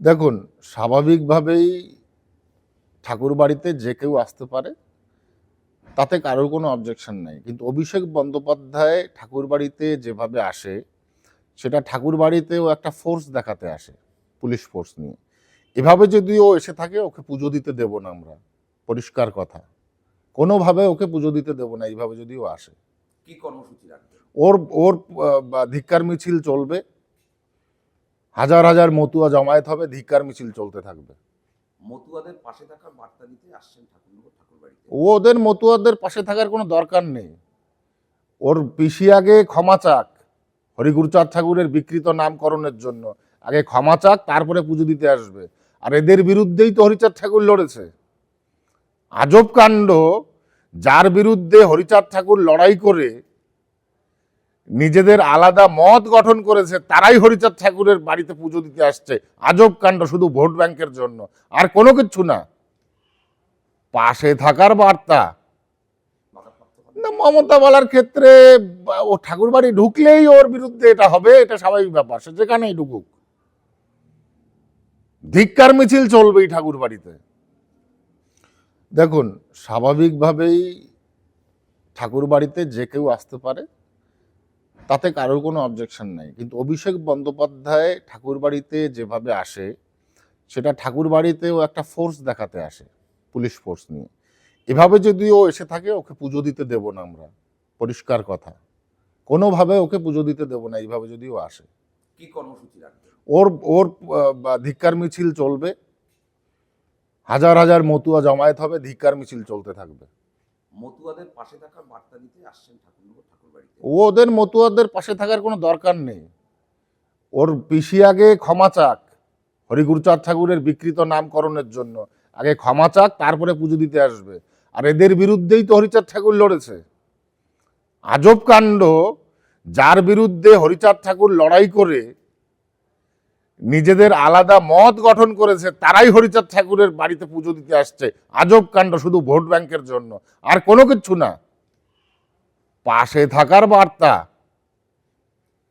দেখুন স্বাভাবিকভাবেই ঠাকুর বাড়িতে যে কেউ আসতে পারে তাতে কারোর কোনো অবজেকশন নেই। কিন্তু অভিষেক বন্দ্যোপাধ্যায় ঠাকুর বাড়িতে যেভাবে আসে সেটা ঠাকুর বাড়িতেও একটা ফোর্স দেখাতে আসে পুলিশ ফোর্স নিয়ে। এভাবে যদি ও এসে থাকে ওকে পুজো দিতে দেব না আমরা। পরিষ্কার কথা। কোনোভাবে ওকে পুজো দিতে দেব না এইভাবে যদি ও আসে। কি কর্মসূচি রাখবে? ওর ওর ধিক্কার মিছিল চলবে। হাজার হাজার মতুয়া জমায়েত হবে ধিক্কার মিছিল চলতে থাকবে। মতুয়াদের পাশে থাকার বার্তা দিতে আসছেন ঠাকুরনগর ওদের মতুয়াদের পাশে থাকার কোনো দরকার নেই। ওর পিসি আগে ক্ষমা চাক হরিগুরচাঁদ ঠাকুরের বিকৃত নামকরণের জন্য। আগে ক্ষমা চাক তারপরে পুজো দিতে আসবে। আর এদের বিরুদ্ধেই তো হরিচাঁদ ঠাকুর লড়েছে। আজব কাণ্ড যার বিরুদ্ধে হরিচাঁদ ঠাকুর লড়াই করে নিজেদের আলাদা মত গঠন করেছে, তারাই হরিচাঁদ ঠাকুরের বাড়িতে পুজো দিতে আসছে। আজব কাণ্ড, শুধু ভোট ব্যাংকের জন্য। আর কোনো কিচ্ছু না। পাশে থাকার বার্তা। না, মমতা বলার ক্ষেত্রে ও ঠাকুর বাড়ি ঢুকলেই ওর বিরুদ্ধে এটা হবে, এটা স্বাভাবিক ব্যাপার। সে যেখানেই ঢুকুক। ধিক্কার মিছিল চলবেই ঠাকুর বাড়িতে দেখুন, স্বাভাবিকভাবেই ঠাকুর বাড়িতে যে কেউ আসতে পারে তাতে কারোর কোনো অবজেকশন নেই। কিন্তু অভিষেক বন্দ্যোপাধ্যায় ঠাকুর বাড়িতে যেভাবে আসে সেটা ঠাকুর বাড়িতেও একটা ফোর্স দেখাতে আসে পুলিশ ফোর্স নিয়ে। এভাবে যদি ও এসে থাকে ওকে পুজো দিতে দেব না আমরা। পরিষ্কার কথা। কোনোভাবে ওকে পুজো দিতে দেব না এইভাবে যদি ও আসে। কি কর্মসূচি রাখবে? ওর ওর ধিক্কার মিছিল চলবে। হাজার হাজার মতুয়া জমায়েত হবে ধিক্কার মিছিল চলতে থাকবে। মতুয়াদের পাশে থাকার বার্তা দিতে আসছেন ঠাকুরনগর ওদের মতুয়াদের পাশে থাকার কোনো দরকার নেই। ওর পিসি আগে ক্ষমা চাক, হরিগুরচাঁদ ঠাকুরের বিকৃত নামকরণের জন্য। আগে ক্ষমা চাক, তারপরে পুজো দিতে আসবে। আর এদের বিরুদ্ধেই তো হরিচাঁদ ঠাকুর লড়েছে। আজব কাণ্ড, যার বিরুদ্ধে হরিচাঁদ ঠাকুর লড়াই করে নিজেদের আলাদা মত গঠন করেছে, তারাই হরিচাঁদ ঠাকুরের বাড়িতে পুজো দিতে আসছে। আজব কাণ্ড, শুধু ভোট ব্যাংকের জন্য। আর কোনো কিচ্ছু না। পাশে থাকার বার্তা।